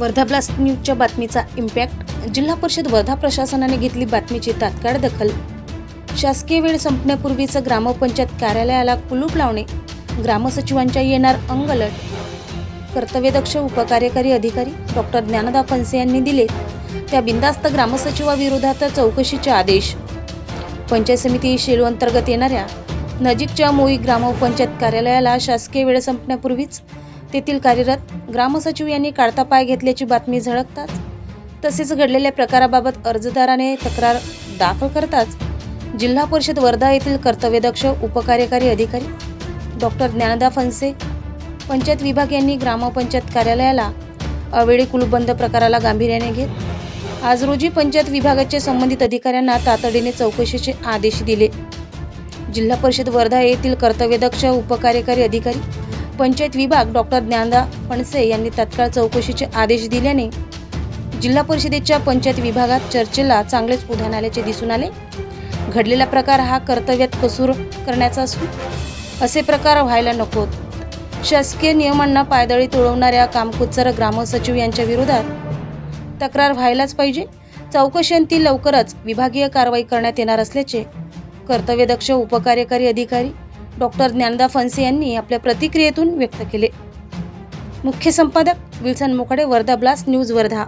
Wardha blast न्यूजच्या बातमीचा impact जिल्हा परिषद वर्धा प्रशासनाने घेतली बातमीची तात्काळ दखल. शासकीय वेळ संपण्यापूर्वीचं ग्रामपंचायत कार्यालयाला कुलूप लावणे ग्रामसचिवांच्या येणार अंगलट कर्तव्यदक्ष उपकार्यकारी अधिकारी डॉक्टर ज्ञानदा फणसे यांनी दिले त्या बिंदास्त ग्रामसचिवाविरोधात चौकशीचे आदेश. पंचायत समिती शेलू अंतर्गत येणाऱ्या नजीकच्या मोई ग्रामपंचायत कार्यालयाला शासकीय वेळ संपण्यापूर्वीच तेथील कार्यरत ग्रामसचिव यांनी काढता पाय घेतल्याची बातमी झळकताच तसेच घडलेल्या प्रकाराबाबत अर्जदाराने तक्रार दाखल करताच जिल्हा परिषद वर्धा येथील कर्तव्यदक्ष उपकार्यकारी अधिकारी डॉक्टर ज्ञानदा फणसे पंचायत विभाग यांनी ग्रामपंचायत कार्यालयाला अवेळी कुलूपबंद प्रकाराला गांभीर्याने घेत आज रोजी पंचायत विभागाचे संबंधित अधिकाऱ्यांना तातडीने चौकशीचे आदेश दिले. जिल्हा परिषद वर्धा येथील कर्तव्यदक्ष उपकार्यकारी अधिकारी पंचायत विभाग डॉक्टर ज्ञानदा फणसे यांनी तत्काळ चौकशीचे आदेश दिल्याने जिल्हा परिषदेच्या पंचायत विभागात चर्चेला चांगलेच उधाण आल्याचे दिसून आले. घडलेला प्रकार हा कर्तव्यात कसूर करण्याचा असून असे प्रकार व्हायला नकोत शासकीय नियमांना पायदळी तुळवणाऱ्या कामकुत्सर ग्रामसचिव यांच्या विरोधात तक्रार व्हायलाच पाहिजे. चौकशांती लवकरच विभागीय कारवाई करण्यात येणार असल्याचे कर्तव्यदक्ष उपकार्यकारी अधिकारी डॉक्टर ज्ञानदा फणसे यांनी आपल्या प्रतिक्रियेतून व्यक्त केले. मुख्य संपादक Wilson Mokade Wardha blast news Wardha.